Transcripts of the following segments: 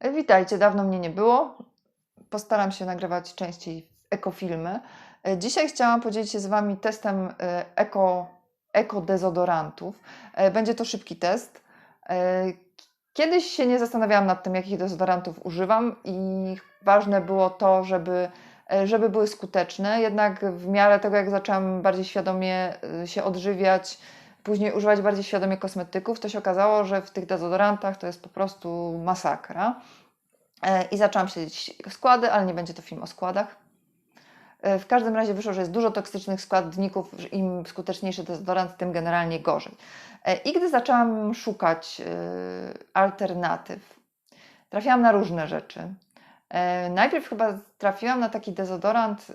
Witajcie, dawno mnie nie było. Postaram się nagrywać częściej ekofilmy. E, Dzisiaj chciałam podzielić się z Wami testem e, eko, ekodezodorantów. E, Będzie to szybki test. Kiedyś się nie zastanawiałam nad tym, jakich dezodorantów używam i ważne było to, żeby, żeby były skuteczne. Jednak w miarę tego, jak zaczęłam bardziej świadomie się odżywiać, później używać bardziej świadomie kosmetyków, to się okazało, że w tych dezodorantach to jest po prostu masakra. E, I zaczęłam śledzić składy, ale nie będzie to film o składach. E, W każdym razie wyszło, że jest dużo toksycznych składników, im skuteczniejszy dezodorant, tym generalnie gorzej. E, I gdy zaczęłam szukać alternatyw, trafiłam na różne rzeczy. Najpierw chyba trafiłam na taki dezodorant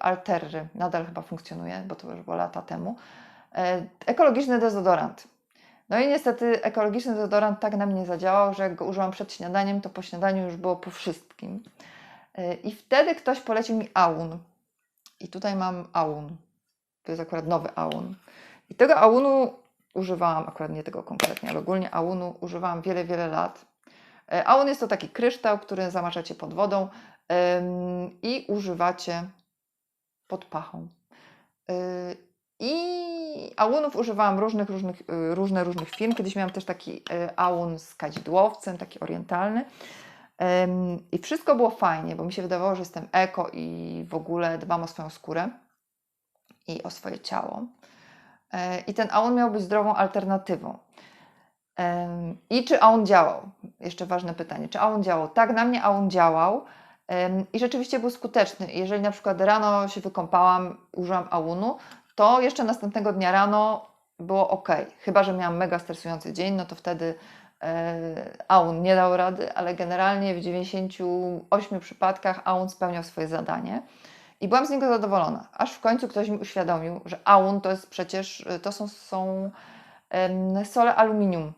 Alterry, nadal chyba funkcjonuje, bo to już było lata temu. E, Ekologiczny dezodorant. No i niestety ekologiczny dezodorant tak na mnie zadziałał, że jak go użyłam przed śniadaniem, to po śniadaniu już było po wszystkim. E, I wtedy ktoś polecił mi Aun. I tutaj mam Aun. To jest akurat nowy Aun. I tego Aunu używałam, akurat nie tego konkretnie, ale ogólnie Aunu używałam wiele, wiele lat. E, Aun jest to taki kryształ, który zamaczacie pod wodą i używacie pod pachą. I aunów używałam różnych, różnych, y, różne, różnych firm. Kiedyś miałam też taki y, aun z kadzidłowcem, taki orientalny. I wszystko było fajnie, bo mi się wydawało, że jestem eko i w ogóle dbam o swoją skórę i o swoje ciało. E, I ten aun miał być zdrową alternatywą. I czy aun działał? Jeszcze ważne pytanie. Czy aun działał? Tak, na mnie aun działał. I rzeczywiście był skuteczny. Jeżeli na przykład rano się wykąpałam, użyłam aunu, to jeszcze następnego dnia rano było ok. Chyba, że miałam mega stresujący dzień, no to wtedy e, aun nie dał rady, ale generalnie w 98 przypadkach aun spełniał swoje zadanie. I byłam z niego zadowolona, aż w końcu ktoś mi uświadomił, że aun to jest przecież, to są, są sole aluminium.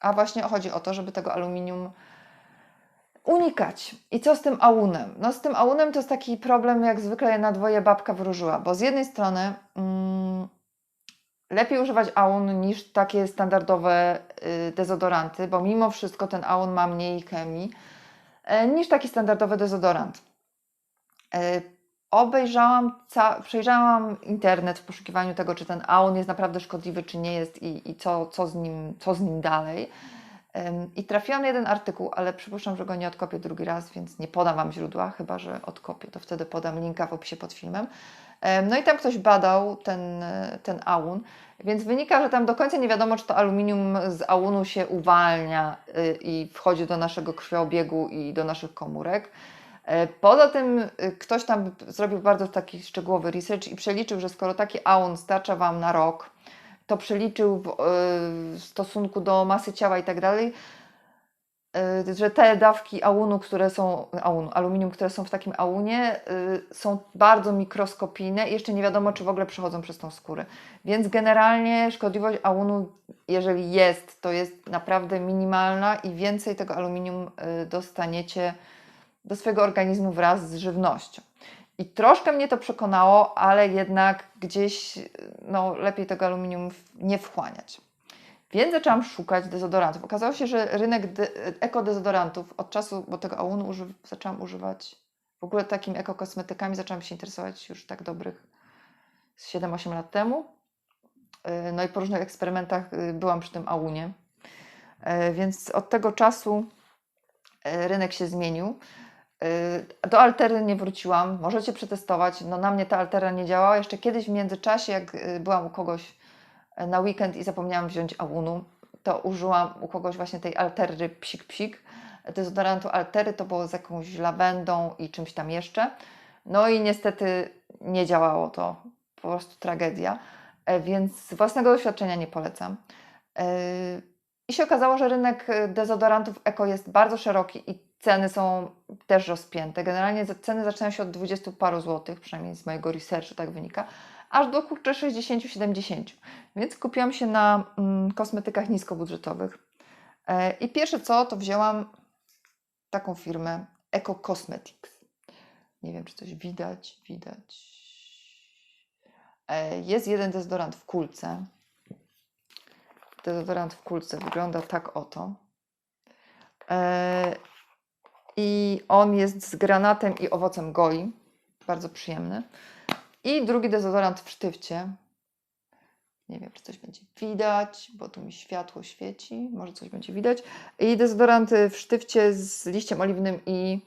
A właśnie chodzi o to, żeby tego aluminium unikać. I co z tym aunem? No z tym aunem to jest taki problem, jak zwykle na dwoje babka wróżyła, bo z jednej strony mm, lepiej używać aun niż takie standardowe y, dezodoranty, bo mimo wszystko ten aun ma mniej chemii e, niż taki standardowy dezodorant. E, Obejrzałam, przejrzałam internet w poszukiwaniu tego, czy ten aun jest naprawdę szkodliwy, czy nie jest i, i co, co, z nim, co z nim dalej. I trafiłam na jeden artykuł, ale przypuszczam, że go nie odkopię drugi raz, więc nie podam Wam źródła, chyba że odkopię, to wtedy podam linka w opisie pod filmem. Em, No i tam ktoś badał ten, ten aun, więc wynika, że tam do końca nie wiadomo, czy to aluminium z aunu się uwalnia y, i wchodzi do naszego krwiobiegu i do naszych komórek. E, Poza tym y, ktoś tam zrobił bardzo taki szczegółowy research i przeliczył, że skoro taki aun starcza Wam na rok, to przeliczył w, y, w stosunku do masy ciała i tak dalej, y, że te dawki aunu, które są, aunu, aluminium, które są w takim aunie, y, są bardzo mikroskopijne i jeszcze nie wiadomo, czy w ogóle przechodzą przez tą skórę. Więc generalnie szkodliwość aunu, jeżeli jest, to jest naprawdę minimalna i więcej tego aluminium dostaniecie do swojego organizmu wraz z żywnością. I troszkę mnie to przekonało, ale jednak gdzieś no, lepiej tego aluminium nie wchłaniać. Więc zaczęłam szukać dezodorantów. Okazało się, że rynek de- ekodezodorantów od czasu, bo tego aunu uży- zaczęłam używać w ogóle takimi ekokosmetykami, zaczęłam się interesować już tak dobrych z 7-8 lat temu. Yy, No i po różnych eksperymentach yy, byłam przy tym aunie. Yy, Więc od tego czasu rynek się zmienił. Yy, Do Altery nie wróciłam, możecie przetestować. No na mnie ta Altera nie działała. Jeszcze kiedyś w międzyczasie, jak yy, byłam u kogoś yy, na weekend i zapomniałam wziąć Aunu, to użyłam u kogoś właśnie tej Altery psik psik. Dezodorantu Altery to było z jakąś lawendą i czymś tam jeszcze. No i niestety nie działało to. Po prostu tragedia. E, Więc z własnego doświadczenia nie polecam. Yy, I się okazało, że rynek y, dezodorantów eko jest bardzo szeroki i ceny są też rozpięte. Generalnie ceny zaczynają się od 20 paru złotych, przynajmniej z mojego researchu tak wynika, aż do kurczę 60-70. Więc kupiłam się na mm, kosmetykach niskobudżetowych. E, I pierwsze co, to wzięłam taką firmę Eco Cosmetics. Nie wiem, czy coś widać. Widać. E, Jest jeden dezodorant w kulce. Dezodorant w kulce wygląda tak oto. E, i on jest z granatem i owocem goi. Bardzo przyjemny. I drugi dezodorant w sztywcie. Nie wiem, czy coś będzie widać, bo tu mi światło świeci. Może coś będzie widać. I dezodorant w sztywcie z liściem oliwnym i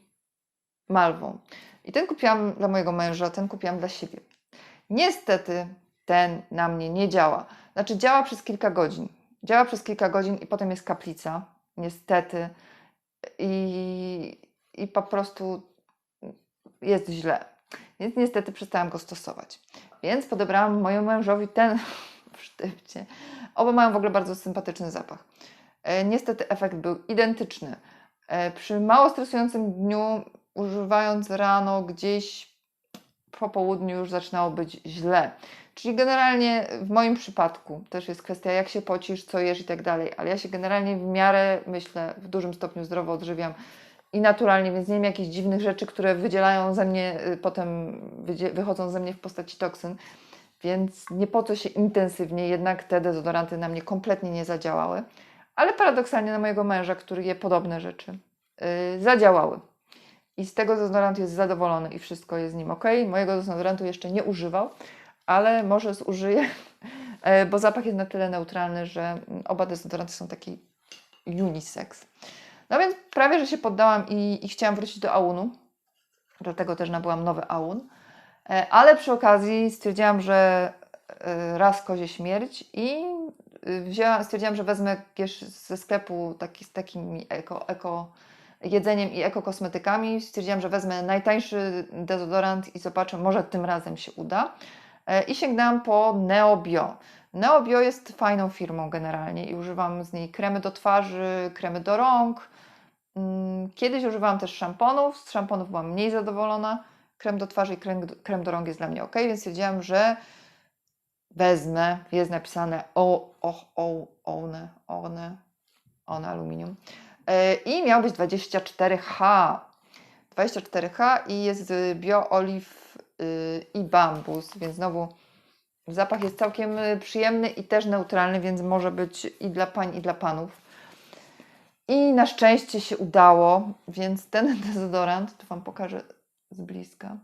malwą. I ten kupiłam dla mojego męża, ten kupiłam dla siebie. Niestety ten na mnie nie działa. Znaczy działa przez kilka godzin. Działa przez kilka godzin i potem jest kaplica. Niestety. I, i po prostu jest źle. Więc niestety przestałam go stosować. Więc podebrałam mojemu mężowi ten w sztywcie. Oba mają w ogóle bardzo sympatyczny zapach. E, Niestety efekt był identyczny. E, Przy mało stresującym dniu, używając rano gdzieś po południu już zaczynało być źle. Czyli generalnie w moim przypadku też jest kwestia, jak się pocisz, co jesz i tak dalej, ale ja się generalnie w miarę, myślę, w dużym stopniu zdrowo odżywiam i naturalnie, więc nie wiem jakichś dziwnych rzeczy, które wydzielają ze mnie, y, potem wychodzą ze mnie w postaci toksyn, więc nie po co się intensywnie, jednak te dezodoranty na mnie kompletnie nie zadziałały, ale paradoksalnie na mojego męża, który je podobne rzeczy, yy, zadziałały. I z tego dezodorant jest zadowolony i wszystko jest z nim ok. Mojego dezodorantu jeszcze nie używał, ale może zużyje, e, bo zapach jest na tyle neutralny, że mm, oba dezodoranty są taki unisex. No więc prawie, że się poddałam i, i chciałam wrócić do Aunu. Dlatego też nabyłam nowy Aun. E, Ale przy okazji stwierdziłam, że e, raz kozie śmierć i wzięłam, stwierdziłam, że wezmę ze sklepu taki, z takim eko, eko jedzeniem i ekokosmetykami. Stwierdziłam, że wezmę najtańszy dezodorant i zobaczę, może tym razem się uda. E, I sięgnęłam po Neobio. Neobio jest fajną firmą generalnie i używam z niej kremy do twarzy, kremy do rąk. Mm, Kiedyś używałam też szamponów. Z szamponów byłam mniej zadowolona. Krem do twarzy i krem, krem do rąk jest dla mnie ok, więc stwierdziłam, że wezmę. Jest napisane o, o, o, one, one, one aluminium. E, I miał być 24H. 24H i jest biooliw y, i bambus, więc znowu zapach jest całkiem y, przyjemny i też neutralny, więc może być i dla pań, i dla panów. I na szczęście się udało, więc ten dezodorant, tu Wam pokażę z bliska.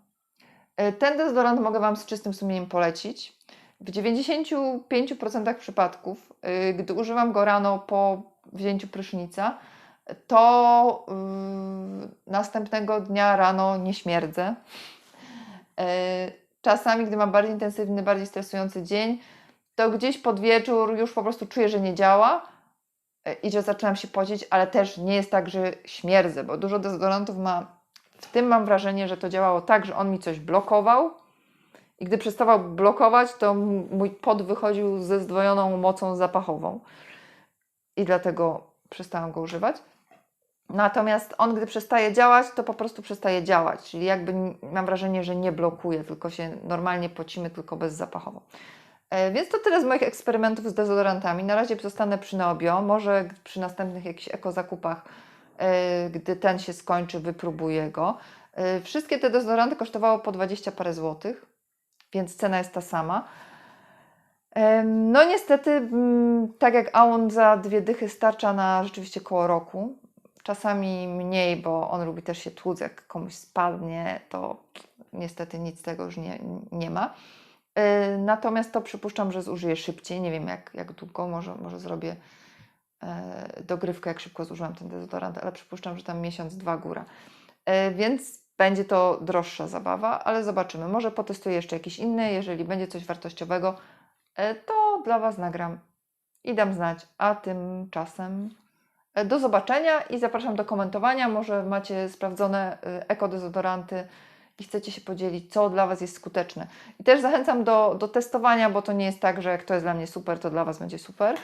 E, Ten dezodorant mogę Wam z czystym sumieniem polecić. W 95% przypadków, y, gdy używam go rano po wzięciu prysznica, to yy, następnego dnia rano nie śmierdzę. Yy, czasami, gdy mam bardziej intensywny, bardziej stresujący dzień, to gdzieś pod wieczór już po prostu czuję, że nie działa yy, i że zaczynam się pocić, ale też nie jest tak, że śmierdzę, bo dużo dezodorantów ma, w tym mam wrażenie, że to działało tak, że on mi coś blokował i gdy przestawał blokować, to mój pot wychodził ze zdwojoną mocą zapachową i dlatego przestałam go używać. Natomiast on, gdy przestaje działać, to po prostu przestaje działać. Czyli jakby mam wrażenie, że nie blokuje, tylko się normalnie pocimy, tylko bezzapachowo. E, Więc to tyle z moich eksperymentów z dezodorantami. Na razie zostanę przy Neobio. Może przy następnych jakichś ekozakupach, e, gdy ten się skończy, wypróbuję go. E, Wszystkie te dezodoranty kosztowało po 20 parę złotych, więc cena jest ta sama. No niestety, tak jak Aon za dwie dychy starcza na rzeczywiście koło roku. Czasami mniej, bo on lubi też się tłuc, jak komuś spadnie, to niestety nic z tego już nie, nie ma. E, Natomiast to przypuszczam, że zużyję szybciej. Nie wiem jak, jak długo, może, może zrobię e, dogrywkę, jak szybko zużyłam ten dezodorant, ale przypuszczam, że tam miesiąc, dwa góra. E, Więc będzie to droższa zabawa, ale zobaczymy. Może potestuję jeszcze jakieś inne. Jeżeli będzie coś wartościowego, to dla Was nagram i dam znać. A tymczasem do zobaczenia i zapraszam do komentowania. Może macie sprawdzone e, ekodezodoranty i chcecie się podzielić, co dla Was jest skuteczne. I też zachęcam do, do testowania, bo to nie jest tak, że jak to jest dla mnie super, to dla Was będzie super.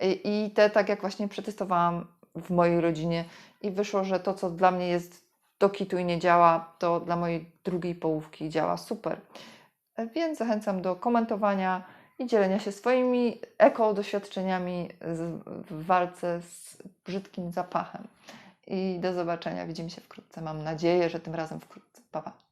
I, i te, tak jak właśnie przetestowałam w mojej rodzinie i wyszło, że to, co dla mnie jest do kitu i nie działa, to dla mojej drugiej połówki działa super. E, Więc zachęcam do komentowania i dzielenia się swoimi eko doświadczeniami z, w walce z brzydkim zapachem. I do zobaczenia. Widzimy się wkrótce. Mam nadzieję, że tym razem wkrótce. Pa, pa.